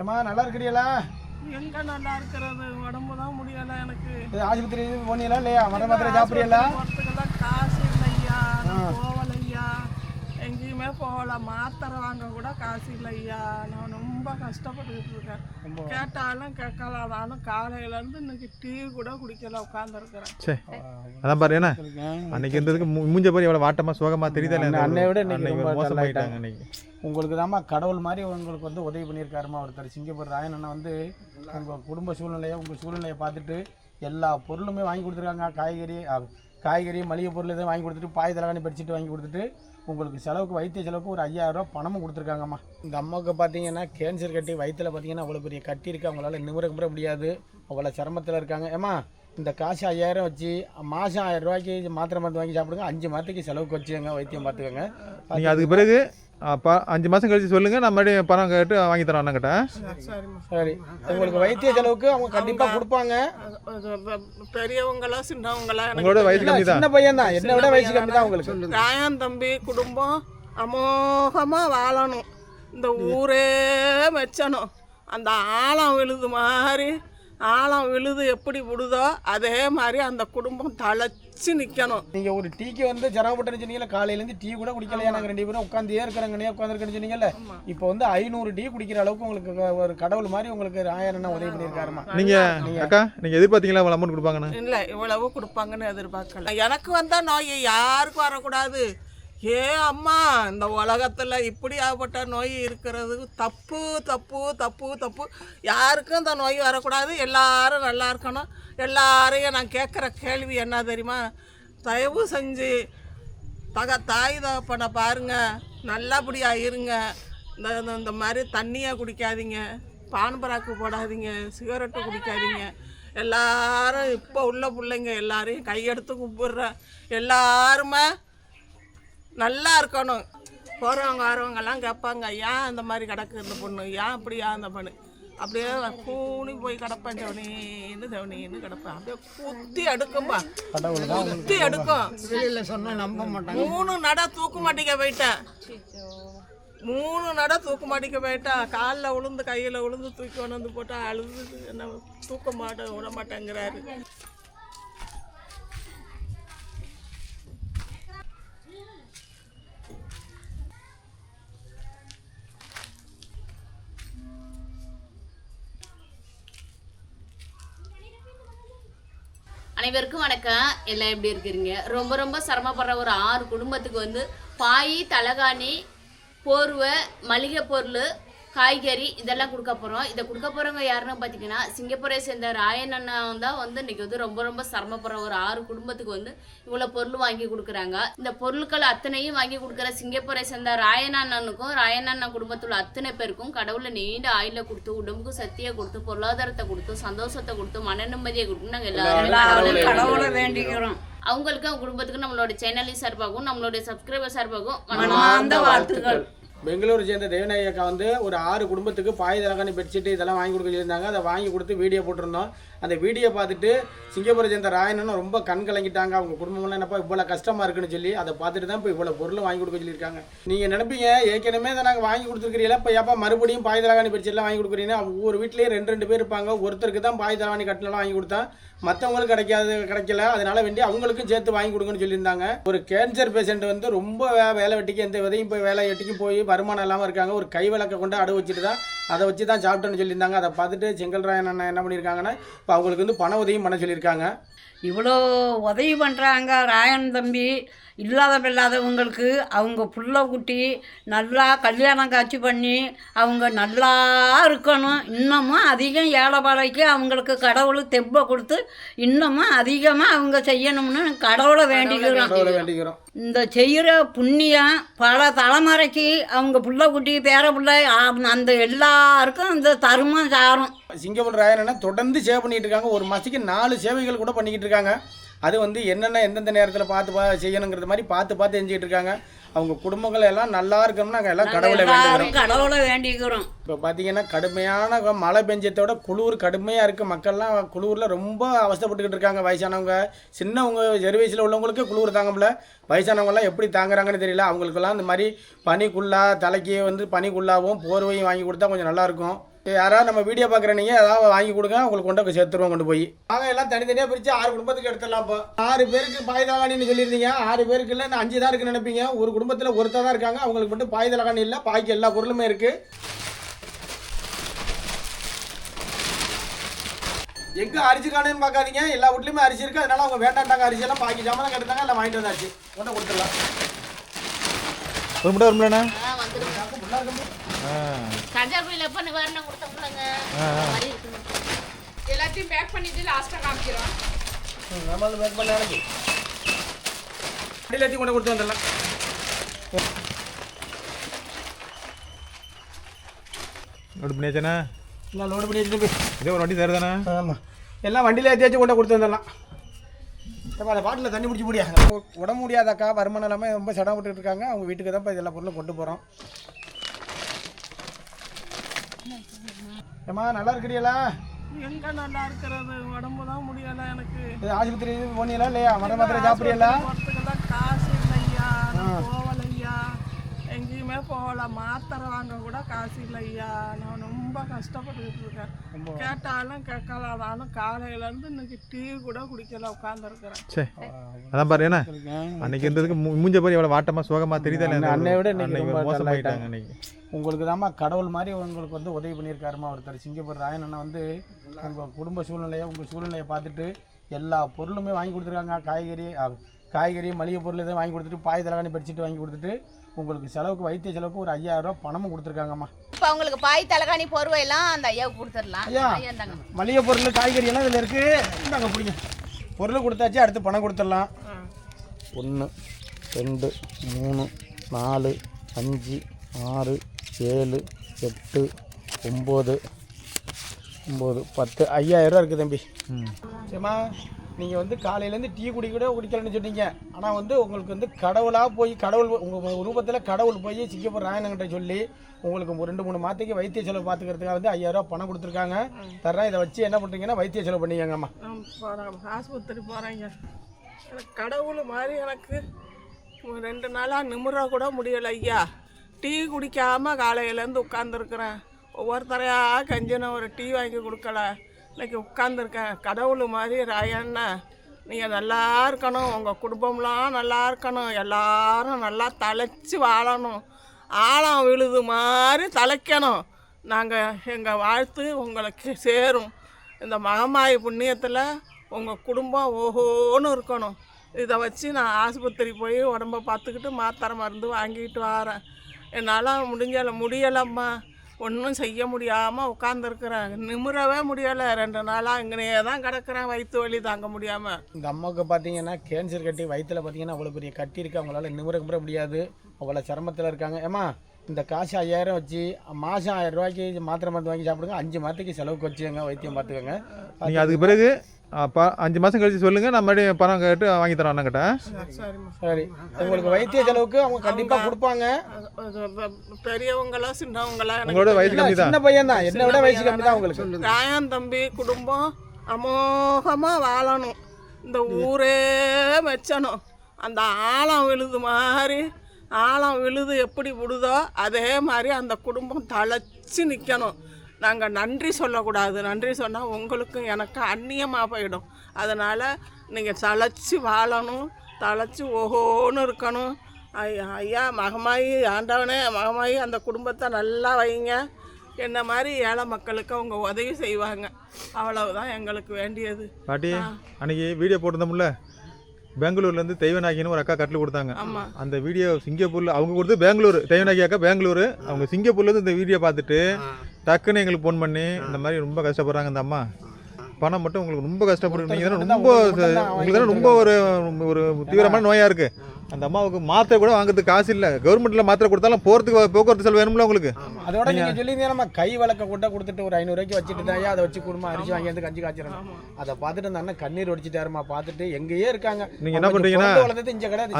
ஏம்மா நல்லா இருக்கிறீங்களா? எங்க நல்லா இருக்கிறது? உடம்பு தான் முடியல எனக்கு. ஆஸ்பத்திரி போனீங்களா இல்லையா? மர மாத்திரை போறதுக்கெல்லாம் காசு இல்லையா? எங்கேயுமே போகல. மாத்திரை வாங்க கூட காசு இல்லையா நான் ரொம்ப கஷ்டப்பட்டுக்கிட்டு இருக்கேன். கேட்டாலும் கேட்கலானாலும் காலையில இருந்து இன்னைக்கு டீ கூட குடிக்கல உட்காந்துருக்கிறேன் சே அதான் பாரு என்ன? அன்னைக்கு இருந்ததுக்கு மூஞ்ச பாரு எவ்வளோ வாட்டமா சோகமா தெரியுதா? அன்னைய விட இன்னைக்கு ரொம்ப மோசமாயிட்டாங்க அன்னைக்கு. உங்களுக்கு தாம்மா கடவுள் மாதிரி உங்களுக்கு வந்து உதவி பண்ணியிருக்காருமா ஒருத்தர். சிங்கப்பூர் ராயன் அண்ணா வந்து உங்கள் குடும்ப சூழ்நிலையை உங்கள் சூழ்நிலையை பார்த்துட்டு எல்லா பொருளுமே வாங்கி கொடுத்துருக்காங்க. காய்கறி காய்கறி மளிகை பொருள் எதுவும் வாங்கி கொடுத்துட்டு பாய் தலைவாணி பெட்ஷீட் வாங்கி கொடுத்துட்டு உங்களுக்கு செலவுக்கு வைத்திய செலவுக்கு ஒரு ஐயாயிரம் பணமும் கொடுத்துருக்காங்கம்மா. இந்த அம்மாவுக்கு பார்த்தீங்கன்னா கேன்சர் கட்டி வயிற்றில் பார்த்தீங்கன்னா அவ்வளோ பெரிய கட்டி இருக்குது அவங்களால நிமிர கும்பிட முடியாது. அவ்வளோ சிரமத்தில் இருக்காங்க. ஏம்மா இந்த காசு ஐயாயிரம் வச்சு மாதம் ஆயிரம் ரூபாய்க்கு மாத்திரை மருந்து வாங்கி சாப்பிடுங்க. அஞ்சு மாதத்துக்கு செலவுக்கு வச்சுக்கோங்க வைத்தியம் பார்த்துக்கோங்க. அதுக்கு பிறகு அப்பா அஞ்சு மாசம் கழிச்சு சொல்லுங்க நான் மறுபடியும் பணம் கேட்டு வாங்கி தரோம் அண்ணங்கிட்ட சரி. உங்களுக்கு வைத்திய செலவுக்கு அவங்க கண்டிப்பாக கொடுப்பாங்க. பெரியவங்களா சின்னவங்களா உங்களோட வயசு கம்மி தான் சின்ன பையன் தான் என்னை விட வயசு கம்மி தான் உங்களுக்கு ராயன் தம்பி குடும்பம் அமோகமாக வாழணும். இந்த ஊரே மெச்சணும் அந்த ஆழம் விழுது மாதிரி ஆழம் விழுது எப்படி விடுதோ அதே மாதிரி அந்த குடும்பம் தழைச்சி நிற்கணும் நீங்கள் ஒரு டீக்கு வந்து சிரமப்பட்டுன்னு சொன்னீங்கல்ல காலையிலேருந்து டீ கூட குடிக்கலையா? நாங்கள் ரெண்டு பேரும் உட்காந்தே இருக்கிறாங்கன்னே உட்காந்துருக்கேன்னு சொன்னீங்கல்ல. இப்போ வந்து ஐநூறு டீ குடிக்கிற அளவுக்கு உங்களுக்கு ஒரு கடவுள் மாதிரி உங்களுக்கு ராயண்ணா உதவி பண்ணியிருக்காருமா? நீங்க அக்கா நீங்க எதிர்பார்த்தீங்களா அவ்வளோ அமௌண்ட் கொடுப்பாங்கன்னு? இல்லை இவ்வளவு கொடுப்பாங்கன்னு எதிர்பார்க்கல. எனக்கு வந்த நோய் யாருக்கும் வரக்கூடாது. ஏ அம்மா இந்த உலகத்தில் இப்படி ஆகப்பட்ட நோய் இருக்கிறது? தப்பு தப்பு தப்பு தப்பு. யாருக்கும் இந்த நோய் வரக்கூடாது. எல்லாரும் நல்லா இருக்கணும். எல்லாரையும் நான் கேட்குற கேள்வி என்ன தெரியுமா? தயவு செஞ்சு தக தாய் தகப்பனை பாருங்கள் நல்லபடியாக இருங்க. இந்த இந்த- இந்த மாதிரி தண்ணியை குடிக்காதீங்க. பான் பராக்கு போடாதீங்க. சிகரெட்டு குடிக்காதீங்க. எல்லாரும் இப்போ உள்ள பிள்ளைங்க எல்லாரையும் கையெடுத்து கும்பிட்றேன் எல்லாருமே நல்லா இருக்கணும். போகிறவங்க வரவங்கெல்லாம் கேட்பாங்க ஏன் இந்த மாதிரி கிடக்கு இந்த பொண்ணு? ஏன் அப்படியா அந்த பொண்ணு? அப்படியே கூணி போய் கிடப்பேன் ஜவனின்னு ஜவனின்னு கிடப்பேன். அப்படியே குத்தி எடுக்கும்பா குத்தி எடுக்கும் மூணு நட தூக்கு மாட்டிக்க போயிட்டேன். மூணு நட தூக்கு மாட்டிக்க போயிட்டேன். காலில் விழுந்து கையில் விழுந்து தூக்கி கொண்டு வந்து போட்டா அழுது என்ன தூக்க மாட்டேன் விட மாட்டேங்கிறாரு. அனைவருக்கும் வணக்கம். எல்லாம் எப்படி இருக்கிறீங்க? ரொம்ப ரொம்ப சிரமப்படுற ஒரு ஆறு குடும்பத்துக்கு வந்து பாய் தலகாணி போர்வை மளிகை பொருள் காய்கறி இதெல்லாம் கொடுக்க போகிறோம் இதை கொடுக்க போகிறவங்க யாருன்னு பார்த்தீங்கன்னா சிங்கப்பூரை சேர்ந்த ராயன் அண்ணா தான் வந்து இன்னைக்கு வந்து ரொம்ப ரொம்ப சிரமப்படுற ஒரு ஆறு குடும்பத்துக்கு வந்து இவ்வளோ பொருள் வாங்கி கொடுக்குறாங்க. இந்த பொருட்கள் அத்தனையும் வாங்கி கொடுக்குற சிங்கப்பூரை சேர்ந்த ராயன் அண்ணனுக்கும் ராயன் அண்ணா குடும்பத்தில் அத்தனை பேருக்கும் கடவுளை நீண்ட ஆயில கொடுத்து உடம்புக்கு சக்தியை கொடுத்து பொருளாதாரத்தை கொடுத்து சந்தோஷத்தை கொடுத்து மன நிம்மதியை கொடுத்து நாங்கள் எல்லாரும் கடவுளை வேண்டிக்கிறோம். அவங்களுக்கு அவங்க குடும்பத்துக்கு நம்மளோட சேனலின் சார்பாகவும் நம்மளுடைய சப்ஸ்கிரைபர் சார்பாகவும் வாழ்த்துக்கள். பெங்களூர் சேர்ந்த தேவநாயகி அக்கா வந்து ஒரு ஆறு குடும்பத்துக்கு பாய் தலகாணி பெட்ஷீட் இதெல்லாம் வாங்கி கொடுக்க சொல்லியிருந்தாங்க. அதை வாங்கி கொடுத்து வீடியோ போட்டிருந்தோம். அந்த வீடியோ பார்த்துட்டு சிங்கப்பூரை சேர்ந்த ராயனும் ரொம்ப கண் கலங்கிட்டாங்க. அவங்க குடும்பம்லாம் என்னப்பா இவ்வளோ கஷ்டமாக இருக்குன்னு சொல்லி அதை பார்த்துட்டு தான் இப்போ இவ்வளோ பொருள் வாங்கி கொடுக்க சொல்லியிருக்காங்க. நீங்கள் நினைப்பீங்க ஏற்கனவே அதை நாங்கள் வாங்கி கொடுத்துருக்கிறீங்களா? இப்போ ஏப்பா மறுபடியும் பாய் தலகாணி பெட்ஷீட்லாம் வாங்கி கொடுக்குறீங்க ஒவ்வொரு வீட்லேயும் ரெண்டு ரெண்டு பேர் இருப்பாங்க. ஒருத்தருக்கு தான் பாய் தலகாணி கட்டிலாம் வாங்கி கொடுத்தா மற்றவங்களுக்கு கிடைக்காது கிடைக்கல. அதனால வேண்டி அவங்களுக்கும் சேர்த்து வாங்கி கொடுங்கன்னு சொல்லியிருந்தாங்க. ஒரு கேன்சர் பேஷண்ட் வந்து ரொம்ப வே- வேலை வெட்டிக்கு எந்த விதையும் போய் வேலை வெட்டிக்கும் போய் வருமானம் இல்லாமல் இருக்காங்க. ஒரு கை விளக்க கொண்டு அடவு வச்சுட்டு தான் அதை வச்சு தான் சாப்பிட்டோன்னு சொல்லியிருந்தாங்க. அதை பார்த்துட்டு செங்கல்ராயன் அண்ணன் என்ன பண்ணியிருக்காங்கன்னா இப்போ அவங்களுக்கு வந்து பண உதவியும் பண்ண சொல்லியிருக்காங்க. இவ்வளோ உதவி பண்ணுறாங்க ராயன் தம்பி. இல்லாத இல்லாதவங்களுக்கு அவங்க புள்ள குட்டி நல்லா கல்யாணம் காட்சி பண்ணி அவங்க நல்லா இருக்கணும். இன்னமும் அதிகம் ஏழை ஏழைப்பாளைக்கு அவங்களுக்கு கடவுள் தெப்பை கொடுத்து இன்னமும் அதிகமாக அவங்க செய்யணும்னு கடவுளை வேண்டிக்கிறோம். இந்த செய்கிற புண்ணியம் பல தலைமுறைக்கு அவங்க புள்ள குட்டி பேர பிள்ளை அந்த எல்லாருக்கும் இந்த தருமம் சாரும். சிங்கப்பூர் ராயன் தொடர்ந்து சேவ் பண்ணிட்டு இருக்காங்க. ஒரு மாதத்துக்கு நாலு சேவைகள் கூட பண்ணிக்கிட்டு இருக்காங்க. அது வந்து என்னென்ன எந்தெந்த நேரத்தில் பார்த்து பா செய்யணுங்கிறது மாதிரி பார்த்து பார்த்து செஞ்சுக்கிட்டு இருக்காங்க. அவங்க குடும்பங்கள் எல்லாம் நல்லா இருக்கணும்னு நாங்கள் எல்லாம் கடவுளை வேண்டிக்கிறோம் கடவுளை வேண்டிக்கிறோம். இப்போ பார்த்தீங்கன்னா கடுமையான மழை பெஞ்சத்தோட குளிர் கடுமையாக இருக்குது மக்கள்லாம் குளிரில் ரொம்ப அவஸ்தைப்பட்டுக்கிட்டு இருக்காங்க. வயசானவங்க சின்னவங்க சிறு வயசில் உள்ளவங்களுக்கு குளிர் தாங்க முடியல. வயசானவங்கலாம் எப்படி தாங்குறாங்கன்னு தெரியல. அவங்களுக்கெல்லாம் இந்த மாதிரி பனிக்குள்ளா தலைக்கு வந்து பனிக்குள்ளாவும் போர்வையும் வாங்கி கொடுத்தா கொஞ்சம் நல்லாயிருக்கும் யாராவது நம்ம வீடியோ பார்க்குற நீங்கள் ஏதாவது வாங்கி கொடுங்க உங்களுக்கு கொண்டு போய் சேர்த்துருவோம் கொண்டு போய். நாங்கள் எல்லாம் தனித்தனியாக பிரித்து ஆறு குடும்பத்துக்கு எடுத்துடலாம் இப்போ ஆறு பேருக்கு பாய் தலகாணின்னு சொல்லியிருந்தீங்க. ஆறு பேருக்கு இல்லை அஞ்சு தான் இருக்குன்னு நினைப்பீங்க. ஒரு குடும்பத்தில் ஒருத்தர் தான் இருக்காங்க. அவங்களுக்கு மட்டும் பாய் தலகாணி இல்லை பாய்க்கு எல்லா பொருளுமே இருக்குது எங்க அரிசி காணுன்னு பார்க்காதீங்க. எல்லா வீட்லயுமே அரிசி இருக்கு. அதனால அவங்க வேண்டாண்டாங்க அரிசி எல்லாம் பாக்கி ஜாமான் கேட்டாங்க எல்லாம் வாங்கிட்டு வந்தாச்சு. கொண்டு கொடுத்துடலாம். ஒரு முட்டை வரும்லண்ணா கஞ்சாபுரியில் எப்போ நிவாரணம் கொடுத்தோம்லங்க எல்லாத்தையும் பேக் பண்ணிட்டு லாஸ்ட்டாக காமிக்கிறோம். நம்ம வந்து பேக் பண்ண எனக்கு வண்டியில் கொண்டு கொடுத்து வந்துடலாம். நோட் பண்ணியாச்சாண்ணா? எல்லாம் லோடு பண்ணி வச்சுட்டு போய் இதே ஒரு வண்டி தருதாண்ணா ஆமாம் எல்லாம் வண்டியில் ஏற்றியாச்சும் கொண்டு கொடுத்து வந்துடலாம். இப்போ அந்த பாட்டில் தண்ணி பிடிச்சி முடியா உடம்பு முடியாதக்கா வருமானம் இல்லாமல் ரொம்ப சிரமப்பட்டு இருக்காங்க. அவங்க வீட்டுக்கு தான் இப்போ எல்லா பொருளும் கொண்டு போகிறோம் ஏம்மா நல்லா இருக்கிறீங்களா? எங்க நல்லா இருக்கிறது? உடம்பு தான் முடியலை எனக்கு. ஆஸ்பத்திரி போனீங்களா இல்லையா? மர மாத்திரை போகிறதுக்கெல்லாம் காசு இல்லையா? எங்கேயுமே போகல. மாத்திரை வாங்க கூட காசு இல்லையா? நான் ரொம்ப கஷ்டப்பட்டுக்கிட்டு இருக்கேன் கேட்டாலும் கேட்கலானாலும் காலையிலேருந்து இன்னைக்கு டீ கூட குடிக்கல உட்காந்துருக்குறேன் அதான் பாரு என்ன? அன்னைக்கு இருந்ததுக்கு மூ- மூஞ்ச பாரு எவ்வளோ வாட்டமாக சோகமாக தெரியுதா? அன்னைய விட இன்னைக்கு ரொம்ப மோசமாயிட்டாங்க அன்னைக்கு. உங்களுக்கு தாம்மா கடவுள் மாதிரி உங்களுக்கு வந்து உதவி பண்ணியிருக்காருமா ஒருத்தர். சிங்கப்பூர் ராயன் அண்ணா வந்து உங்கள் குடும்ப சூழ்நிலையை உங்கள் சூழ்நிலையை பார்த்துட்டு எல்லா பொருளுமே வாங்கி கொடுத்துருக்காங்க. காய்கறி காய்கறி மளிகை பொருள் எதுவும் வாங்கி கொடுத்துட்டு பாய் தலகாணி பெட்ஷீட் வாங்கி கொடுத்துட்டு உங்களுக்கு செலவுக்கு வைத்திய செலவுக்கு ஒரு ஐயாயிரம் ரூபாய் பணமும் கொடுத்துருக்காங்கம்மா. இப்போ அவங்களுக்கு பாய் தலைகாணி போர்வை எல்லாம் அந்த ஐயாவுக்கு கொடுத்துடலாம். ஐயா. மளிகை பொருள் காய்கறி எல்லாம் இதில் இருக்குது இந்தாங்க பிடிங்க. பொருள் கொடுத்தாச்சு அடுத்து பணம் கொடுத்துடலாம். ஒன்று ரெண்டு மூணு நாலு அஞ்சு ஆறு ஏழு எட்டு ஒம்பது ஒம்பது பத்து ஐயாயிரரூவா இருக்குது தம்பி. ம். சரிம்மா நீங்கள் வந்து காலையிலேருந்து டீ குடி கூட குடிக்கலன்னு சொன்னீங்க. ஆனால் வந்து உங்களுக்கு வந்து கடவுளாக போய் கடவுள் உங்கள் ரூபத்தில் கடவுள் போய் சிங்கப்பூர் ராயனங்கிட்ட சொல்லி உங்களுக்கு ஒரு ரெண்டு மூணு மாதத்துக்கு வைத்திய செலவு பார்த்துக்கிறதுக்காக வந்து ஐயாயிரரூவா பணம் கொடுத்துருக்காங்க. தர்றேன் இதை வச்சு என்ன பண்ணுறீங்கன்னா வைத்திய செலவு பண்ணிக்கங்கம்மா. ஆஸ்பத்திரி போகிறேங்க கடவுள் மாதிரி எனக்கு ஒரு ரெண்டு நாளாக நிமிர கூட முடியலை ஐயா. டீ குடிக்காமல் காலையிலேருந்து உட்காந்துருக்குறேன் ஒவ்வொருத்தரையாக கஞ்சின ஒரு டீ வாங்கி கொடுக்கல. இன்னைக்கு உட்காந்துருக்கேன் கடவுள் மாதிரி ராயண்ணா நீங்கள் நல்லா இருக்கணும். உங்கள் குடும்பம்லாம் நல்லா இருக்கணும். எல்லாரும் நல்லா தலைச்சி வாழணும். ஆழம் விழுது மாதிரி தலைக்கணும். நாங்கள் எங்கள் வாழ்த்து உங்களுக்கு சேரும். இந்த மகமாயி புண்ணியத்தில் உங்கள் குடும்பம் ஓஹோன்னு இருக்கணும். இதை வச்சு நான் ஆஸ்பத்திரி போய் உடம்ப பார்த்துக்கிட்டு மாத்திரை மருந்து வாங்கிட்டு வரேன். என்னால் முடிஞ்சலை முடியலம்மா. ஒன்றும் செய்ய முடியாமல் உட்காந்துருக்குறேன் நிமிரவே முடியலை. ரெண்டு நாளாக இங்கனையே தான் கிடக்குறேன். வயிற்று வலி தாங்க முடியாமல் இந்த அம்மாவுக்கு பார்த்தீங்கன்னா கேன்சர் கட்டி வயிற்றில் பார்த்தீங்கன்னா அவ்வளோ பெரிய கட்டி இருக்குது அவங்களால நிமிர கும்பிட முடியாது. அவ்வளோ சிரமத்தில் இருக்காங்க. ஏம்மா இந்த காசு ஐயாயிரம் வச்சு மாதம் ஆயிரம் ரூபாய்க்கு மாத்திரை மருந்து வாங்கி சாப்பிடுங்க. அஞ்சு மாதத்துக்கு செலவுக்கு வச்சுக்கோங்க. வைத்தியம் பார்த்துக்கோங்க. நீங்கள் அதுக்கு பிறகு அப்போ அஞ்சு மாதம் கழிச்சு சொல்லுங்கள் நான் மறுபடியும் பணம் கேட்டு வாங்கி தரோம் அண்ணங்கிட்ட சரி. உங்களுக்கு வைத்திய செலவுக்கு அவங்க கண்டிப்பாக கொடுப்பாங்க. பெரியவங்களா சின்னவங்களா உங்களோட வயசு கம்மி தான் சின்ன பையன் தான். என்னை விட வயசு கம்மி தான் உங்களுக்கு. ராயன் தம்பி குடும்பம் அமோகமாக வாழணும். இந்த ஊரே மெச்சணும் அந்த ஆழம் விழுது மாதிரி ஆழம் விழுது எப்படி விடுதோ அதே மாதிரி அந்த குடும்பம் தழைச்சி நிற்கணும் நாங்கள் நன்றி சொல்லக்கூடாது. நன்றி சொன்னால் உங்களுக்கும் எனக்கு அந்நியமாக போயிடும். அதனால் நீங்கள் தழைச்சி வாழணும். தழைச்சி ஓஹோன்னு இருக்கணும். ஐயா ஐயா மகமாயி ஆண்டவனே மகமாயி அந்த குடும்பத்தை நல்லா வைங்க. என்ன மாதிரி ஏழை மக்களுக்கு அவங்க உதவி செய்வாங்க. அவ்வளவுதான் எங்களுக்கு வேண்டியது. பாட்டி அன்னைக்கு வீடியோ போட்டிருந்தோம்ல? பெங்களூர்லேருந்து தெய்வநாயகின்னு ஒரு அக்கா கட்டில் கொடுத்தாங்க. ஆமாம் அந்த வீடியோ சிங்கப்பூரில் அவங்க கொடுத்து பெங்களூர். தெய்வநாயகி அக்கா பெங்களூர். அவங்க சிங்கப்பூர்லேருந்து இந்த வீடியோ பார்த்துட்டு டக்குன்னு எங்களுக்கு ஃபோன் பண்ணி இந்த மாதிரி ரொம்ப கஷ்டப்படுறாங்க இந்த அம்மா. பணம் மட்டும் உங்களுக்கு ரொம்ப கஷ்டப்பட்டு நீங்கள் ரொம்ப உங்களுக்கு ரொம்ப ஒரு ஒரு தீவிரமான நோயாக இருக்குது அந்த அம்மாவுக்கு மாத்திரை கூட வாங்குறதுக்கு காசு இல்லை. கவர்மெண்ட்டில் மாத்திரை கொடுத்தாலும் போகிறதுக்கு போக்குவரத்து செலவு வேணும்ல உங்களுக்கு? அதோட நீங்கள் சொல்லியிருந்தீங்க நம்ம கை விளக்க கூட கொடுத்துட்டு ஒரு ஐநூறுரூவாய்க்கு வச்சுட்டு தான் அதை வச்சு குடும்பம் அரிசி வாங்கி வந்து கஞ்சி காய்ச்சிடணும்? அதை பார்த்துட்டு அந்த அண்ணன் கண்ணீர் ஒடிச்சிட்டாருமா பார்த்துட்டு எங்கேயே இருக்காங்க. நீங்க என்ன பண்றீங்கன்னா,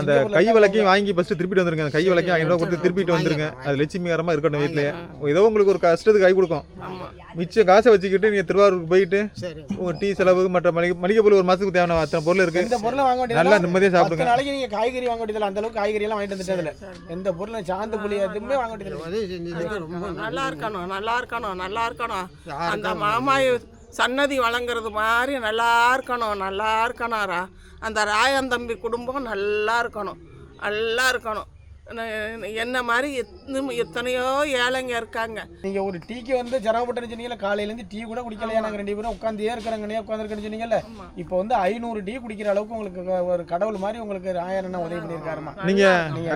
அந்த கை. விளக்கையும் வாங்கி ஃபஸ்ட்டு திருப்பிட்டு வந்துருங்க. அந்த கை விளக்கையும் ஐநூறு ரூபா கொடுத்து திருப்பிட்டு வந்துருங்க. அது லட்சுமிகரமாக இருக்கட்டும் வீட்லயே. ஏதோ உங்களுக்கு ஒரு கஷ்டத்துக்கு கை கொடுக்கும். மிச்சம் காசை வச்சுக்கிட்டு நீங்கள் திருவாரூருக்கு போயிட்டு சரி. உங்கள் டீ செலவு மற்ற மளிகை மளிகை பொருள் ஒரு மாதத்துக்கு தேவையான அத்தனை பொருள் இருக்குது இந்த பொருளை வாங்க வேண்டியது நல்லா நிம்மதியாக பத்து சாப்பிடுங்க நாளைக்கு நீங்க காய்கறி வாங்க வாங்க வேண்டியதில்லை அந்த அளவுக்கு காய்கறி எல்லாம் வாங்கிட்டு வந்துட்டதுல எந்த பொருளும் சாந்து புளி எதுவுமே வாங்க வேண்டியதில்லை நல்லா இருக்கணும் நல்லா இருக்கணும் நல்லா இருக்கணும். அந்த மாமாய் சன்னதி வழங்குறது மாதிரி நல்லா இருக்கணும் நல்லா இருக்கணும்ரா. அந்த ராயந்தம்பி குடும்பம் நல்லா இருக்கணும் நல்லா இருக்கணும். என்ன மாதிரி எத்தனை எத்தனையோ ஏழைங்க இருக்காங்க. நீங்க ஒரு டீக்கு வந்து சிரமப்பட்டு சொன்னீங்கல்ல காலையில இருந்து டீ கூட குடிக்கலையா? நாங்க ரெண்டு பேரும் உட்காந்தே இருக்கிறாங்கன்னே உட்காந்துருக்கேன்னு சொன்னீங்கல்ல. இப்போ வந்து ஐநூறு டீ குடிக்கிற அளவுக்கு உங்களுக்கு ஒரு கடவுள் மாதிரி உங்களுக்கு ஆயிரம் உதவி பண்ணியிருக்காருமா? நீங்க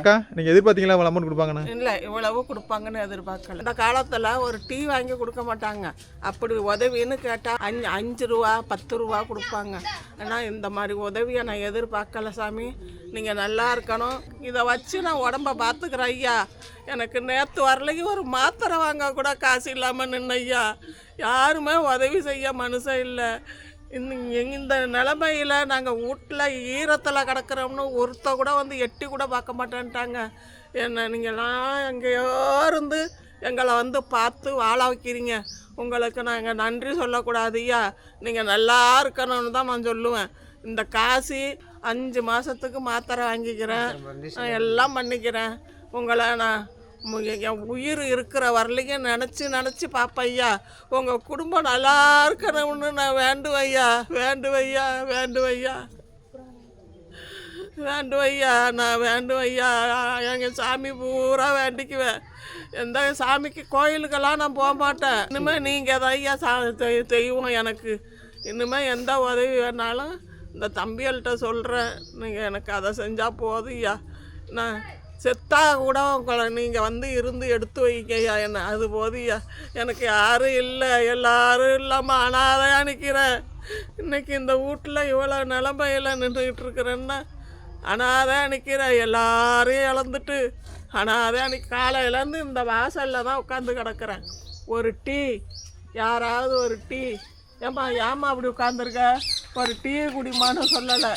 அக்கா நீங்க எதிர்பார்த்தீங்களா அவ்வளோ அமௌண்ட் கொடுப்பாங்கன்னு? இல்லை இவ்வளவு கொடுப்பாங்கன்னு எதிர்பார்க்கல. இந்த காலத்தில் ஒரு டீ வாங்கி கொடுக்க மாட்டாங்க. அப்படி உதவின்னு கேட்டால் அஞ்சு அஞ்சு ரூபா பத்து ரூபா கொடுப்பாங்க. ஆனால் இந்த மாதிரி உதவியை நான் எதிர்பார்க்கல சாமி. நீங்கள் நல்லா இருக்கணும். இதை வச்சு நான் உடம்ப பார்த்துக்கிறேன் ஐயா. எனக்கு நேற்று வரலைக்கு ஒரு மாத்திரை வாங்க கூட காசு இல்லாமல் நின்று ஐயா. யாருமே உதவி செய்ய மனுஷன் இல்லை. இந்த இந்த நிலமையில் நாங்கள் வீட்டில் ஈரத்தில் கிடக்குறோம்னு ஒருத்த கூட வந்து எட்டி கூட பார்க்க மாட்டேன்ட்டாங்க. என்ன நீங்கள்லாம் எங்கேயோ இருந்து எங்களை வந்து பார்த்து வாழ வைக்கிறீங்க. உங்களுக்கு நாங்கள் நன்றி சொல்லக்கூடாது ஐயா. நீங்கள் நல்லா இருக்கணும்னு தான் நான் சொல்லுவேன். இந்த காசு அஞ்சு மாதத்துக்கு மாத்திரை வாங்கிக்கிறேன். நான் எல்லாம் பண்ணிக்கிறேன். உங்களை நான் என் உயிர் இருக்கிற வரலையும் நினச்சி நினச்சி பார்ப்பேன் ஐயா. உங்கள் குடும்பம் நல்லா இருக்கணும்னு நான் வேண்டுவேன் ஐயா. வேண்டும் ஐயா நான் வேண்டும் ஐயா. எங்கள் சாமி பூரா வேண்டிக்குவேன். எந்த சாமிக்கு கோயிலுக்கெல்லாம் நான் போக மாட்டேன். இனிமேல் நீங்கள் தான் ஐயா சா தெய்- தெய்வம் எனக்கு. இனிமேல் எந்த உதவி வேணாலும் இந்த தம்பிகள்கிட்ட சொல்கிறேன் நீங்கள் எனக்கு அதை செஞ்சால் போதும் நான் செத்தா கூட உங்களை நீங்கள் வந்து இருந்து எடுத்து வைக்கய்யா என்ன அது போதியா எனக்கு யாரும் இல்லை. எல்லாரும் இல்லாமல் அனாதையாக நிற்கிறேன் இன்னைக்கு இந்த வீட்டில் இவ்வளோ நிலமையில் நின்றுக்கிட்டு இருக்கிறேன்னா அனாதையாக நிற்கிறேன் எல்லாரையும் இழந்துட்டு அனாதையாக நிற்க காலையிலேருந்து இந்த வாசலில் தான் உட்காந்து கிடக்குறேன். ஒரு டீ. யாராவது ஒரு டீ. ஏம்மா ஏம்மா அப்படி உட்காந்துருக்க ஒரு டீ குடிமான்னு சொல்லலை.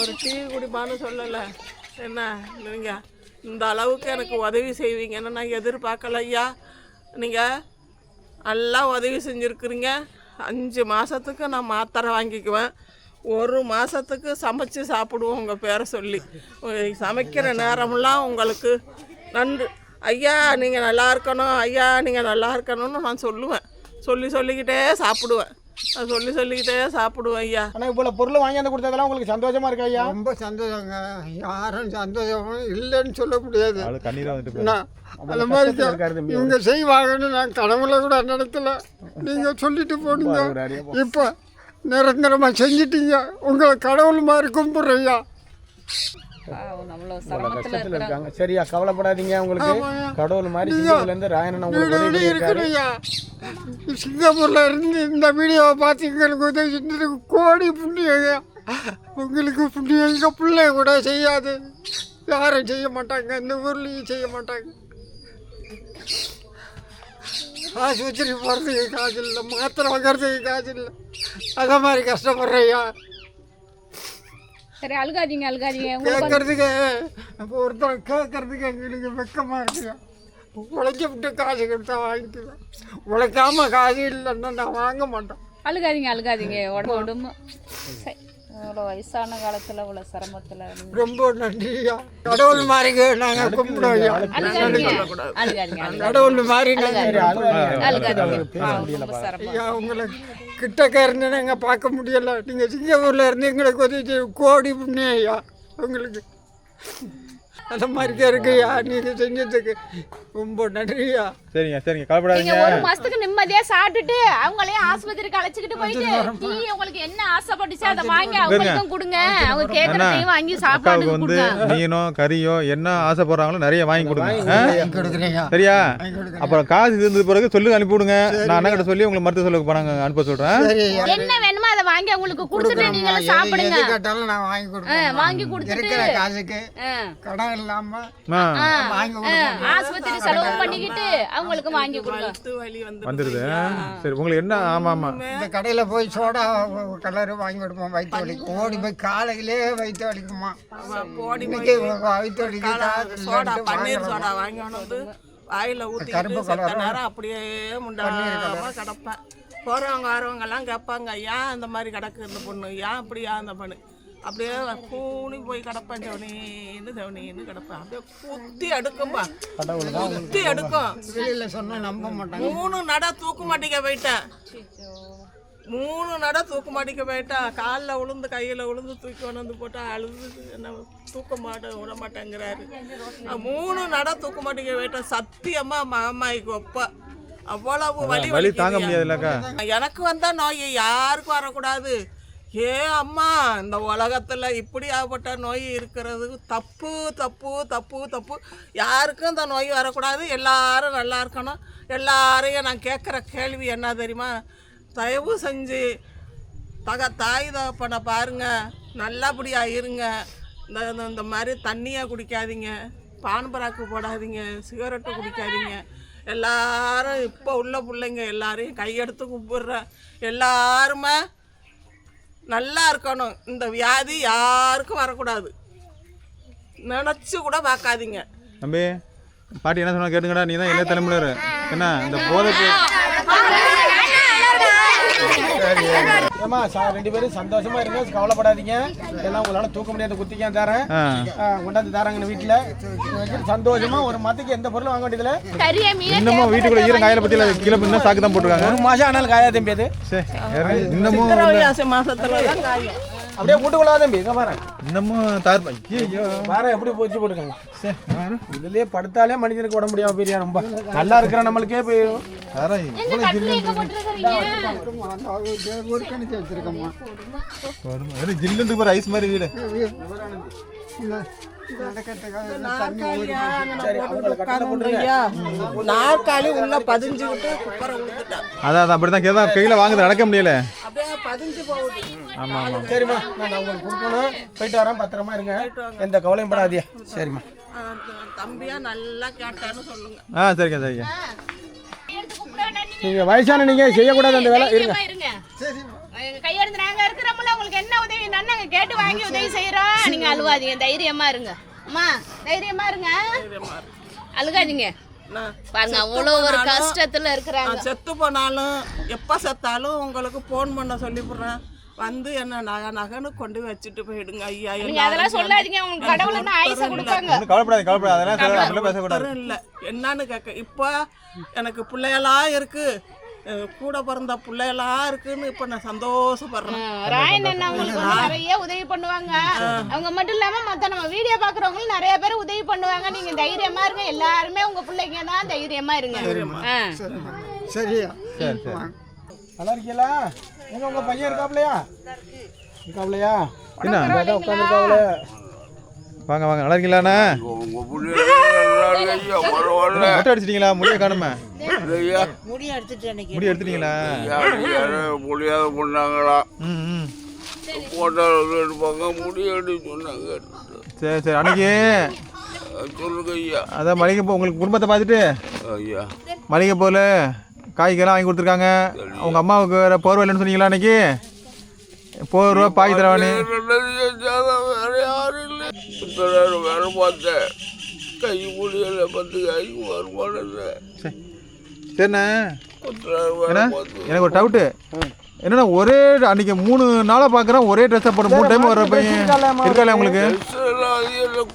ஒரு டீ குடிமான்னு சொல்லலை. என்ன நீங்கள் இந்த அளவுக்கு எனக்கு உதவி செய்வீங்கன்னு நான் எதிர்பார்க்கல ஐயா. நீங்கள் நல்லா உதவி செஞ்சுருக்குறீங்க. அஞ்சு மாதத்துக்கு நான் மாத்திரை வாங்கிக்குவேன். ஒரு மாதத்துக்கு சமைச்சு சாப்பிடுவோம் உங்கள் பேரை சொல்லி. சமைக்கிற நேரமெல்லாம் உங்களுக்கு நன்று. ஐயா நீங்கள் நல்லா இருக்கணும் ஐயா நீங்கள் நல்லா இருக்கணும்னு நான் சொல்லுவேன். சொல்லி சொல்லிக்கிட்டே சாப்பிடுவேன். சொல்லி சொல்லிக்கிட்டே சாப்பிடுவேன் ஐயா. ஆனா இப்போ பொருள் வாங்கியாந்து கொடுத்ததெல்லாம் உங்களுக்கு சந்தோஷமா இருக்கா ஐயா? ரொம்ப சந்தோஷங்க. யாரும் சந்தோஷம் இல்லைன்னு சொல்ல முடியாது. நான் அந்த மாதிரி தம்பி. இவங்க செய்வாங்கன்னு நான் கனவுல கூட நடத்தல நீங்க சொல்லிட்டு போனீங்க இப்போ நிரந்தரமா செஞ்சிட்டீங்க. உங்களை கடவுள் மாதிரி நம்மள கஷ்டத்துல இருக்காங்க. சரியா கவலைப்படாதீங்க உங்களுக்கு. கடவுள் மாதிரி நீங்க சிங்கப்பூர்ல இருந்து ராயணன் உங்களுக்கு இருக்கிறீங்க சிங்கப்பூர்ல இருந்து இந்த வீடியோவை பார்த்து எங்களுக்கு உதவி கோடி புண்ணியங்க. உங்களுக்கு புண்ணியம் எங்க பிள்ளை கூட செய்யாது. யாரும் செய்ய மாட்டாங்க இந்த ஊர்லேயும் செய்ய மாட்டாங்க. ஆஸ்பத்திரி போகிறதுக்கு காசு இல்லை மாத்திரை வாங்குறதுக்கு காசு இல்லை. அத மாதிரி கஷ்டப்படுறையா சரி அழுகாதீங்க அழுகாதீங்க. கேட்கறதுக்கு ஒருத்தர் கேட்கறதுக்கு எங்களுக்கு வெக்கமாக இருக்குங்க உழைக்க விட்டு காசு கொடுத்தா வாங்கிக்குவேன் உழைக்காம காசு இல்லைன்னா நான் வாங்க மாட்டேன். அழுகாதீங்க அழுகாதீங்க. உடம்பு உடம்பு. சரி. இவ்வளோ வயசான காலத்தில் இவ்வளோ சிரமத்தில் ரொம்ப நன்றியா? கடவுள் மாதிரிங்க நாங்கள் கும்பிடுவோம் கடவுள் மாதிரி ஐயா உங்களை கிட்டக்க இருந்து நாங்கள் பார்க்க முடியல. நீங்கள் சிங்கப்பூரில் இருந்து எங்களுக்கு உதவி கோடி புண்ணியம் ஐயா. உங்களுக்கு அந்த மாதிரி இருக்குய்யா நீங்கள் செஞ்சதுக்கு. ரொம்ப நன்றியா. சரிங்க சரிங்க. நீங்க கவலைப்படாதீங்க ஒரு மாசத்துக்கு நிம்மதியா சாப்பிட்டுட்டு அவங்களையும் ஆஸ்பத்திரிக்கு அழைச்சிக்கிட்டு போயிட்டு டீ உங்களுக்கு என்ன ஆசைப்பட்டுச்சு அதை வாங்கி அவங்களுக்கும் கொடுங்க. அவங்க கேட்கறதையும் வாங்கி சாப்பாடு வந்து கொடுங்க. மீனோ கறியோ என்ன ஆசைப்படுறாங்களோ நிறைய வாங்கி கொடுங்க. சரியா. அப்புறம் காசு இருந்தது பிறகு சொல்லுங்க அனுப்பி விடுங்க. நான் அண்ணன் சரி உங்களை மருத்துவ சொல்லுக்கு போனாங்க அனுப்ப சொல்றேன். என்ன வேணுமோ அதை வாங்கி அவங்களுக்கு கொடுத்துட்டு நீங்களும் சாப்பிடுங்க. எது கேட்டாலும் நான் வாங்கி ஆ, கொடுப்பேன் வாங்கி கொடுத்துட்டு இருக்கிற காசுக்கு ஆ, கடன் இல்லாம வாங்கி ஆஸ்பத்திரி செலவு பண்ணிக்கிட்டு அவங்களுக்கு வாங்கி கொடுங்க. கழுத்து வலி வந்து வந்துடுது சரி உங்களுக்கு என்ன? ஆமா ஆமா. இந்த கடையில போய் சோடா கலர் வாங்கி கொடுப்போம் வயிற்று வலிக்கு ஓடி போய் காலையிலே வயிற்று வலிக்குமா? இன்னைக்கு வயிற்று வலிக்கு சோடா பன்னீர். சோடா வாங்கி வந்து வாயில கலரும் நேரம் அப்படியே முண்டாம கிடப்பேன். போகிறவங்க வரவங்க எல்லாம் கேட்பாங்க ஏன் அந்த மாதிரி கிடக்கு இந்த பொண்ணு. ஏன் அப்படியா அந்த பொண்ணு? அப்படியே கூணி போய் கிடப்பேன். செவனேன்னு செவனேன்னு கிடப்பேன். அப்படியே குத்தி எடுக்கும்பா குத்தி வெளியில் சொன்னால் நம்ப மாட்டாங்க மூணு நட தூக்கு மாட்டிக்க போயிட்டேன். மூணு நட தூக்கு மாட்டிக்க போயிட்டேன். காலில் விழுந்து கையில் விழுந்து தூக்கி கொண்டு வந்து போட்டா அழுது. என்ன தூக்க மாட்ட விட மாட்டேங்கிறாரு. மூணு நட தூக்கு மாட்டிக்க போயிட்டேன். சத்தியமா மகமாய்க்கு ஒப்ப அவ்வளவு வலி வலி தாங்க. முடியாதுல்லக்கா. எனக்கு வந்த நோய் யாருக்கும் வரக்கூடாது. ஏ அம்மா இந்த உலகத்தில் இப்படி ஆகப்பட்ட நோய் இருக்கிறது? தப்பு தப்பு தப்பு தப்பு. யாருக்கும் இந்த நோய் வரக்கூடாது. எல்லாரும் நல்லா இருக்கணும். எல்லாரையும் நான் கேட்குற கேள்வி என்ன தெரியுமா? தயவு செஞ்சு தக தாய் தகப்பனை பாருங்கள் நல்லபடியாக இருங்க. இந்த இந்த- இந்த மாதிரி தண்ணியை குடிக்காதீங்க. பான் பராக்கு போடாதீங்க. சிகரெட்டு குடிக்காதீங்க. எல்லாரும் இப்போ உள்ள பிள்ளைங்க எல்லாரையும் கையெடுத்து கும்பிட்ற. எல்லாருமே நல்லா இருக்கணும் இந்த வியாதி யாருக்கும் வரக்கூடாது நினச்சி கூட பார்க்காதீங்க தம்பி பாட்டி என்ன சொன்னா கேட்டுங்கடா நீ தான் எல்லா தலைமுறையர் என்ன இந்த போதை ஏமா ரெண்டு பேரும் சந்தோஷமா இருங்க கவலைப்படாதீங்க. எல்லாம் உங்களால தூக்க முடியாத குத்திக்கா தரேன். கொண்டாந்து தராங்க வீட்டில் சந்தோஷமா ஒரு மத்துக்கு எந்த பொருளும் வாங்க மீன் இன்னமும் வீட்டுக்குள்ள ஈரம் காயில பத்தியில கீழே இன்னும் சாக்கு தான் போட்டுருக்காங்க. ஒரு மாசம் ஆனாலும் காயா தம்பி அது. சரி வேற இன்னமும் மாசத்துல தான் காயும். அப்படியே வீட்டுக்குள்ளா தம்பி இங்க பாரு. இன்னமும் தார் ஐயோ பாரு எப்படி போச்சு போட்டுருக்காங்க இதுலயே படுத்தாலே மனிதனுக்கு உடம்பு முடியாம போயிரியா ரொம்ப. நல்லா இருக்கிற நம்மளுக்கே போயிடும் வச்சிருக்கம்மா வெறும் ஜில்லுன்னு பாரு ஐஸ் மாதிரி வீடு. சரி நாற்காலி உள்ள பதிஞ்சுக்கிட்டு அதான் அதான் அப்படிதான் கையில வாங்குது அடக்க முடியல. அப்படியே பதிஞ்சு போகுது. ஆமா ஆமா. சரிம்மா. நான் உங்களுக்கு கொடுக்கணும். போயிட்டு வரேன் பத்திரமா இருங்க. எந்த கவலையும் படாதியா சரிம்மா. தம்பியா நல்லா கேட்டான்னு சொல்லுங்க. ஆ சரிங்க சரிங்க நீங்க. வயசான நீங்க செய்யக்கூடாது அந்த வேலை. இருங்க. கையெடுத்து நாங்க இருக்கிறோம்ல உங்களுக்கு என்ன உதவி நாங்க கேட்டு வாங்கி உதவி செய்யறோம் நீங்க அழுவாதீங்க. தைரியமா இருங்க. அம்மா தைரியமா இருங்க. அழுகாதீங்க. நான் பாருங்க அவ்வளோ ஒரு கஷ்டத்துல இருக்கிறாங்க. செத்து போனாலும் எப்போ செத்தாலும் உங்களுக்கு ஃபோன் பண்ண சொல்லிவிடுறேன். வந்து என்ன நகை நகைன்னு கொண்டு வச்சுட்டு போயிடுங்க. ஐயா நீங்க அதெல்லாம் சொல்லாதீங்க. உங்களுக்கு கடவுள் என்ன ஆயுச கொடுப்பாங்க ஒன்றும் கவலைப்படாது கவலைப்படாது அதெல்லாம் சரி, அப்படிலாம் பேசக்கூடாது. ஒருத்தரும் இல்லை. என்னன்னு கேட்க இப்போ எனக்கு பிள்ளையெல்லாம் இருக்கு. கூட பிறந்த பிள்ளையெல்லாம் இருக்குன்னு இப்போ நான் சந்தோஷப்படுறேன். ராயன் அண்ணா உங்களுக்கு நிறைய உதவி பண்ணுவாங்க. அவங்க மட்டும் இல்லாம மத்த நம்ம வீடியோ பாக்குறவங்களும் நிறைய பேர் உதவி பண்ணுவாங்க. நீங்க தைரியமா இருங்க. எல்லாருமே உங்க பிள்ளைங்க தான் தைரியமா இருங்க. சரியா. சரி சரி. நல்லா இருக்கீங்களா? எங்க உங்க பையன் இருக்காப்லையா? இருக்காப்லையா? என்ன? உட்காந்துருக்காப்ல வாங்க வாங்க. நல்லா இருக்கீங்களாண்ணா மொட்டை அடிச்சிட்டீங்களா? முடிய காணுமே? முடி எடுத்துட்டீங்களா முடியாத பண்ணாங்களா ம் ம். போட்டோ எடுப்பாங்க முடியாது சொன்னாங்க சரி சரி. அன்னைக்கு சொல்லுங்க ஐயா. அதான் மளிகை உங்களுக்கு குடும்பத்தை பார்த்துட்டு? ஐயா. மளிகை போல? காய்கறிலாம் வாங்கி கொடுத்துருக்காங்க. உங்கள் அம்மாவுக்கு வேறு போர்வை இல்லைன்னு சொன்னீங்களா அன்னைக்கு? போர்வை பாய் பார்த்தேன் கை முடியல பத்து இல்லை சரிண்ணே எனக்கு ஒரு டவுட்டு என்னன்னா ஒரே அன்னைக்கு மூணு நாளாக பார்க்குறேன் ஒரே ட்ரெஸ்ஸை போட்டு மூணு டைம் வர பையன் இருக்கால உங்களுக்கு?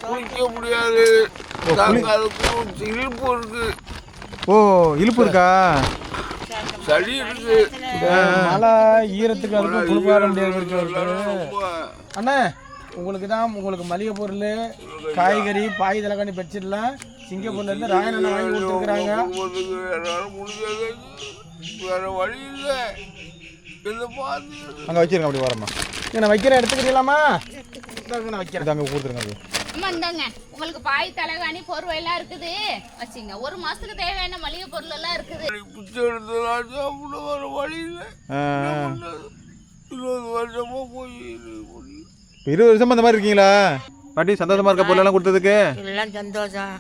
குளிக்க முடியாது இருக்கு ஓ இழுப்பு இருக்கா? சளி இருக்கு மழை ஈரத்துக்கு அதுக்கும் வர முடியாது அண்ணா உங்களுக்கு தான் உங்களுக்கு மளிகை பொருள் காய்கறி பாய் தலைக்காணி பெட்ஷீட்லாம் சிங்கப்பூர்ல இருந்து ராயன் வாங்கி கொடுத்துருக்குறாங்க. வேற வழி இல்லை. அங்கே வச்சிருங்க அப்படி வரமா நான் வைக்கிறேன் எடுத்துக்கிறீங்களாமா இந்தாங்க, நான் வைக்கிறேன். அங்கே கொடுத்துருங்க அது அம்மா இந்தாங்க. உங்களுக்கு பாய் தலைகாணி போர்வை எல்லாம் இருக்குது. வச்சுங்க. ஒரு மாசத்துக்கு தேவையான மளிகை பொருள் எல்லாம் இருக்குது. இருபது வருஷமா இந்த மாதிரி இருக்கீங்களா? பாட்டி சந்தோஷமா இருக்க பொருளெல்லாம் கொடுத்ததுக்கு? எல்லாம் சந்தோஷம்.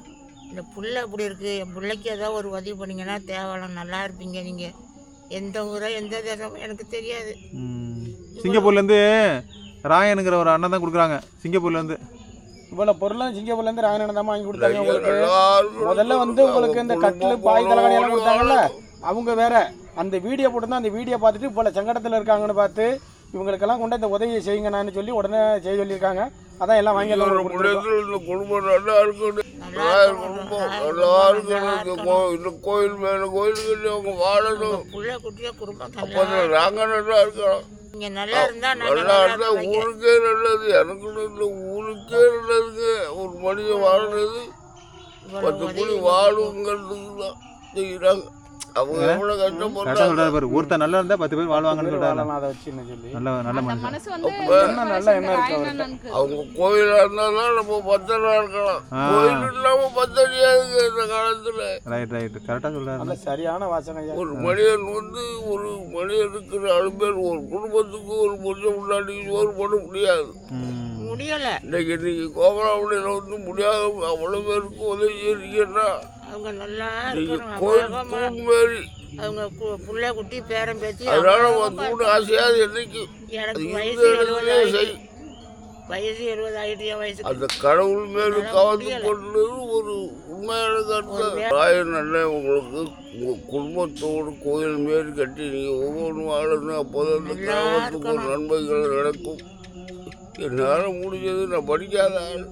இந்த புள்ள இப்படி இருக்குது என் பிள்ளைக்கு ஏதோ ஒரு உதவி பண்ணீங்கன்னா தேவலாம் நல்லா இருப்பீங்க நீங்கள் எந்த ஊரோ எந்த தேசம் எனக்கு தெரியாது. சிங்கப்பூர்லேருந்து ராயனுங்கிற ஒரு அண்ணன் தான் கொடுக்குறாங்க. சிங்கப்பூர்லேருந்து இவ்வளோ பொருளும் சிங்கப்பூர்ல இருந்து ராயன் அண்ணா தான் வாங்கி கொடுத்தாங்க உங்களுக்கு. முதல்ல வந்து உங்களுக்கு இந்த கட்டில் பாய் தலைகாணி எல்லாம் கொடுத்தாங்கல்ல அவங்க வேற. அந்த வீடியோ போட்டு அந்த வீடியோ பார்த்துட்டு இவ்வளோ சங்கடத்தில் இருக்காங்கன்னு பார்த்து இவங்களுக்கெல்லாம் கொண்டு இந்த உதவியை செய்யுங்கண்ணான்னு சொல்லி உடனே செய்ய சொல்லியிருக்காங்க. அதான் எல்லாம் வாங்கி குடும்பம் நல்லா இருக்கணும் இந்த கோயில் மேலே கோயிலுக்கு அவங்க வாழணும் குடும்பம் நல்லா இருக்கணும் நீங்க நல்லா இருந்தா நல்லா நல்லா இருந்தா ஊருக்கே நல்லது. எனக்கு இல்லை ஊருக்கே நல்லதுங்க ஒரு மனிதன் வாழ்றது பத்து புள்ளி வாழுங்கிறதுக்கு தான் செய்கிறாங்க அவங்க எவ்வளோ கரெக்டாக கஷ்டப்படுறாங்க சொல்கிறாரு பாரு. ஒருத்தர் நல்லா இருந்தால் பத்து பேர் வாழ்வாங்கன்னு சொல்லி. நல்ல நல்ல மனசு என்ன இருக்கு. அவங்க கோயிலாக இருந்தால் தான் நம்ம பத்திரமா இருக்கலாம். கோயில் இல்லாமல் பத்தடியாதுங்க இந்த காலத்தில். ரைட் ரைட் கரெக்டாக நல்ல சொல்கிறாரு சரியான ஒரு மனிதன் வந்து ஒரு மனிதனுக்கு நாலு பேர் ஒரு குடும்பத்துக்கு ஒரு புருஷன் முன்னாடி சோறு போட முடியாது. முடியல. இன்னைக்கு இன்னைக்கு வந்து முடியாத அவ்வளோ பேருக்கு உதவி செய்றீங்கன்னா அவங்க நல்லா மாரி அவங்க புள்ள குட்டி பேரன் பேத்தி அதனால தூண் ஆசையாது என்னைக்கு? எனக்கு வயசு எழுபது வயசு எழுபது ஆயிட்டு என் வயசுக்கு. அந்த கடவுள் மேல கவர்ந்து. கொண்டது ஒரு உண்மையான கருத்து. அண்ணன் உங்களுக்கு உங்க குடும்பத்தோடு கோயில் மாரி கட்டி நீங்க ஒவ்வொரு வாழணும் அப்போதான் அந்த நல்லா கிராமத்துக்கு நன்மைகள் நடக்கும். என்னால் முடிஞ்சது நான் படிக்காத ஆள்.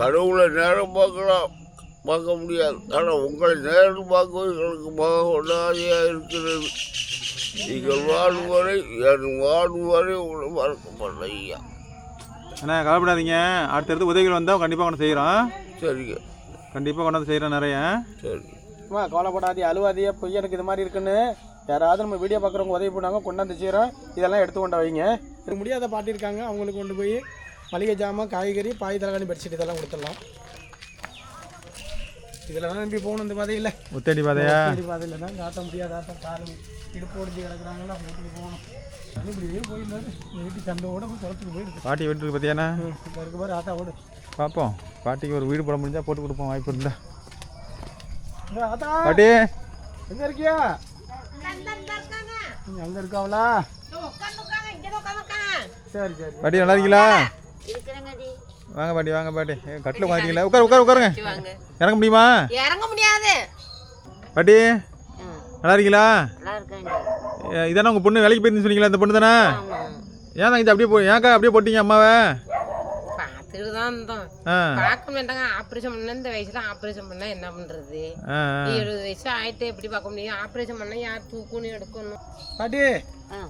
கடவுளை நேரம் பார்க்கலாம் பார்க்க முடியாது. ஆனால் உங்களை நேரம் பார்க்கவும் எங்களுக்கு மக ஒன்றாதியாக இருக்கிறது. நீங்கள் வாழும் வரை என் வாழும் வரை உங்களை மறக்க மாட்டேன் ஐயா அண்ணா கவலைப்படாதீங்க. அடுத்தடுத்து உதவிகள் வந்தால் கண்டிப்பாக கொண்டு செய்கிறோம் சரிங்க. கண்டிப்பாக கொண்டாந்து செய்கிறோம் நிறைய. சரி. அம்மா கவலைப்படாதே அழுவாதியே பொய் எனக்கு இது மாதிரி இருக்குன்னு. யாராவது நம்ம வீடியோ பார்க்குறவங்க உதவி பண்ணாங்க கொண்டாந்து செய்கிறோம் இதெல்லாம் எடுத்து கொண்டு வைங்க முடியாத பாட்டி இருக்காங்க அவங்களுக்கு கொண்டு போய் மளிகை ஜாமான் காய்கறி பாய் தலைகாணி பெட்ஷீட் இதெல்லாம் கொடுத்துடலாம். இதில் தான் நம்பி போகணும் இந்த பாதையில். முத்தடி பாதையா? இந்த பாதையில் தான் காட்ட முடியாத ஆட்டம் காலம் இடுப்பு ஒடிஞ்சு கிடக்குறாங்களா வீட்டுக்கு போகணும். இப்படியே போயிருந்தாரு வீட்டு சண்டோட போய் குளத்துக்கு போயிருக்கு பாட்டி வீட்டுக்கு பார்த்தியாண்ணா? இப்போ இருக்க பாரு ஆத்தா ஓடு. பார்ப்போம். பாட்டிக்கு ஒரு வீடு போட முடிஞ்சா போட்டு கொடுப்போம் வாய்ப்பு இருந்தா. ஆத்தா பாட்டி. எங்க இருக்கியா? நீ அங்க இருக்காவளா? சரி சரி. பாட்டி நல்லா இருக்கீங்களா? வாங்க பாட்டி வாங்க பாட்டி. கட்டில் உட்காந்துருக்கீங்களா உட்காரு உட்காரு உட்காருங்க. இறங்க முடியுமா? இறங்க முடியாது. பாட்டி நல்லா இருக்கீங்களா? இதானே உங்கள் பொண்ணு வேலைக்கு போயிருந்துன்னு சொன்னீங்களா இந்த பொண்ணு தானே? ஏன் தங்கச்சி அப்படியே போ ஏன்க்கா அப்படியே போட்டீங்க அம்மாவை? பார்த்துட்டு தான் இருந்தோம் பார்க்க மாட்டாங்க. ஆப்ரேஷன் பண்ண இந்த வயசுல ஆப்ரேஷன் பண்ணா என்ன பண்றது. எழுபது வயசு ஆயிட்டு எப்படி பார்க்க முடியும்? ஆப்ரேஷன் பண்ணா யார் தூக்குன்னு எடுக்கணும். பாட்டி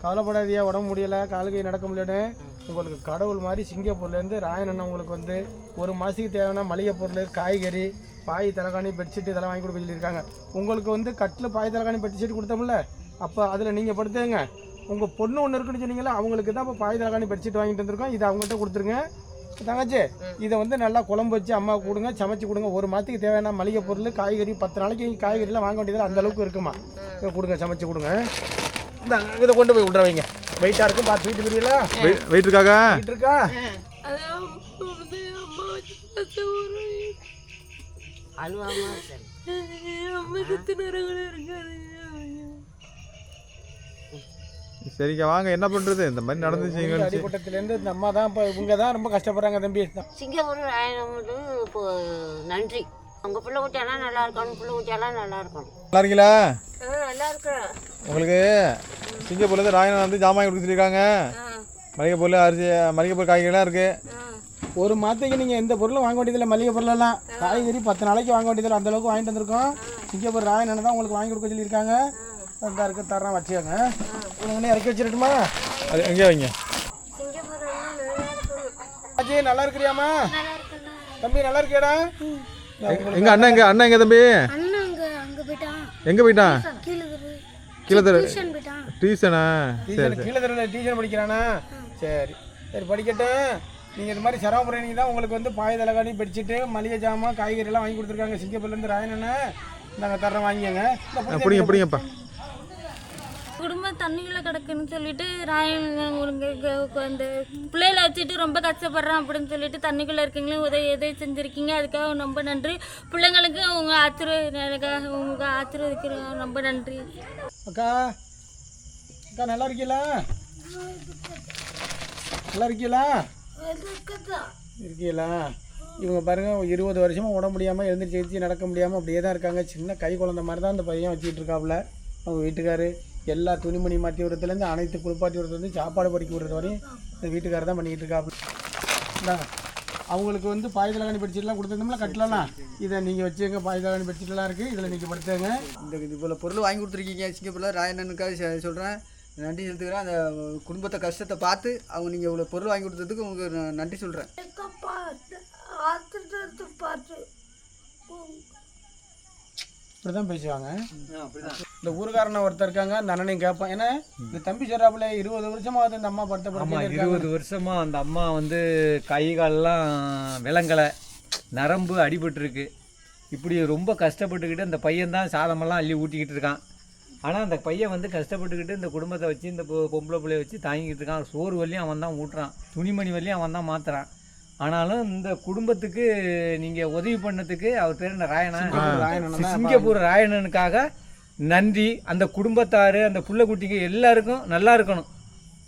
கவலைப்படாதியா உடம்பு முடியல கால் கை நடக்க முடியலன்னு உங்களுக்கு கடவுள் மாதிரி சிங்கப்பூர்லேருந்து ராயன் அண்ணன் உங்களுக்கு வந்து ஒரு மாதத்துக்கு தேவையான மளிகை பொருள் காய்கறி பாய் தலைகாணி பெட்ஷீட் இதெல்லாம் வாங்கி கொடுக்க சொல்லியிருக்காங்க. உங்களுக்கு வந்து கட்டில் பாய் தலைகாணி பெட்ஷீட் கொடுத்தோம்ல அப்போ அதில் நீங்கள் படுத்துங்க உங்கள் பொண்ணு ஒன்று இருக்குன்னு சொன்னீங்களா அவங்களுக்கு தான் இப்போ பாய் தலைகாணி பெட்ஷீட் வாங்கிட்டு வந்திருக்கோம். இதை அவங்ககிட்ட கொடுத்துருங்க. தங்கச்சி இதை வந்து நல்லா குழம்பு வச்சு அம்மாவுக்கு கொடுங்க சமைச்சு கொடுங்க. ஒரு மாதத்துக்கு தேவையான மளிகை பொருள் காய்கறி பத்து நாளைக்கு காய்கறிலாம் வாங்க வேண்டியதில்லை அந்த அளவுக்கு இருக்குமா? இதை கொடுங்க சமைச்சு கொடுங்க. இந்த இதை கொண்டு போய் விட்ற வைங்க. வெயிட்டாக இருக்கும் பார்த்து வீட்டு தெரியல வெயிட் வீட்டு இருக்கா? அழுவாம சரிக்கா வாங்க என்ன பண்ணுறது இந்த மாதிரி நடந்துச்சு அடிப்பட்டத்துலேருந்து இந்த அம்மா தான் இப்போ இவங்க தான் ரொம்ப கஷ்டப்படுறாங்க தம்பி. சிங்கப்பூர் இப்போ நன்றி. உங்கள் பிள்ளை குட்டியெல்லாம் நல்லா இருக்கணும் பிள்ளை குட்டியெல்லாம் நல்லா இருக்கணும். நல்லா இருக்கீங்களா? நல்லா இருக்கிறேன். உங்களுக்கு சிங்கப்பூர்லேருந்து ராயனா வந்து ஜாமான் வாங்கி கொடுக்க சொல்லியிருக்காங்க மளிகை பொருள் அரிசி மளிகை பொருள் காய்கறிலாம் இருக்குது ஒரு மாதத்துக்கு நீங்கள் எந்த பொருளும் வாங்க வேண்டியதில்லை மளிகை பொருளெல்லாம் காய்கறி பத்து நாளைக்கு வாங்க வேண்டியதில்லை அந்த அளவுக்கு வாங்கிட்டு வந்திருக்கோம். சிங்கப்பூர் ராயன் தான் உங்களுக்கு வாங்கி கொடுக்க சொல்லியிருக்காங்க. இருக்க தரம் வச்சுக்கோங்க. உடனே இறக்கி வச்சிடட்டுமா? அது எங்கே வைங்க? அஜய் நல்லா இருக்கிறியாம்மா? தம்பி நல்லா இருக்கியாடா? எங்க அண்ணன் எங்க அண்ணன் எங்க தம்பி? எங்க போயிட்டான்? கீழே தெரு டியூஷன் டியூஷனா? சரி கீழே தெருவில் டீச்சர் படிக்கிறானா? சரி. சரி படிக்கட்டும் நீங்கள் இது மாதிரி சிரமப்படுறீங்க தான் உங்களுக்கு வந்து பாய தலைகாணி பெட்ஷீட்டு மளிகை ஜாமான் காய்கறி எல்லாம் வாங்கி கொடுத்துருக்காங்க. சிங்கப்பூர்லேருந்து ராயனண்ணே நாங்கள் தர்றோம் வாங்கிக்கோங்க. இந்த ஆ, குடும்ப தண்ணியில் கிடக்குன்னு சொல்லிட்டு ராயன் உங்களுக்கு அந்த பிள்ளைகளை வச்சுட்டு ரொம்ப கஷ்டப்படுறான் அப்படின்னு சொல்லிட்டு தண்ணிக்குள்ளே இருக்கீங்களே உதவி உதவி செஞ்சுருக்கீங்க? அதுக்காக ரொம்ப நன்றி. பிள்ளைங்களுக்கு உங்கள் ஆத்திரம் எனக்காக உங்கள் ஆத்திரத்துக்கு ரொம்ப நன்றி. அக்கா அக்கா நல்லா இருக்கீங்களா? நல்லா இருக்கீங்களா? இருக்கீங்களா? இவங்க பாருங்க இருபது வருஷமா உடம்பு முடியாமல் எழுந்திரிச்சு எழுந்திரிச்சு நடக்க முடியாமல் அப்படியே தான் இருக்காங்க. சின்ன கை குழந்த மாதிரி தான் அந்த பையன் வச்சுக்கிட்டு இருக்காப்புல அவங்க வீட்டுக்காரு. எல்லா துணிமணி மாற்றி விடுறதுலேருந்து அனைத்து குளிப்பாட்டி விடுறதுலேருந்து சாப்பாடு படிக்க விடுறது வரையும் இந்த வீட்டுக்காரர் தான் பண்ணிக்கிட்டு இருக்காப்புல. அவங்களுக்கு வந்து பாய் தலைகாணி பெட்ஷீட்லாம் கொடுத்துருந்தோம்ல கட்டலாம் இதை நீங்கள் வச்சுங்க பாய் தலைகாணி பெட்ஷீட்லாம் இருக்குது இதில் நீங்கள் படுத்துங்க இந்த இது போல் பொருள் வாங்கி கொடுத்துருக்கீங்க சிங்கப்பூரில். ராயண்ணனுக்காக சொல்கிறேன் நன்றி செலுத்துக்கிறேன் அந்த குடும்பத்தை கஷ்டத்தை பார்த்து அவங்க நீங்கள் இவ்வளோ பொருள் வாங்கி கொடுத்ததுக்கு உங்களுக்கு நான் நன்றி சொல்கிறேன் இப்படி தான் பேசுவாங்க இந்த ஊருக்காரனை ஒருத்தர் இருக்காங்க அந்த அண்ணனையும் கேட்பான் ஏன்னா இந்த தம்பி சொல்றாப்புல இருபது வருஷமாவது இந்த அம்மா படுத்த இருபது வருஷமாக அந்த அம்மா வந்து கை கால்லாம் விளங்கலை. நரம்பு அடிபட்டிருக்கு. இப்படி ரொம்ப கஷ்டப்பட்டுக்கிட்டு அந்த பையன் சாதமெல்லாம் அள்ளி ஊட்டிக்கிட்டு இருக்கான். ஆனால் அந்த பையன் வந்து கஷ்டப்பட்டுக்கிட்டு இந்த குடும்பத்தை வச்சு இந்த பொம்பளை பிள்ளைய வச்சு தாங்கிக்கிட்டு இருக்கான். சோறு வரையும் அவன் தான் ஊட்டுறான். துணிமணி வரையும் அவன் தான் மாத்துறான். ஆனாலும் இந்த குடும்பத்துக்கு நீங்கள் உதவி பண்ணதுக்கு அவர் பேர் என்ன தான். சிங்கப்பூர் ராயணனுக்காக நன்றி. அந்த குடும்பத்தார் அந்த புள்ள குட்டிங்க எல்லாருக்கும் நல்லா இருக்கணும்.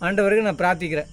ஆண்டவருக்கு நான் பிரார்த்திக்கிறேன்.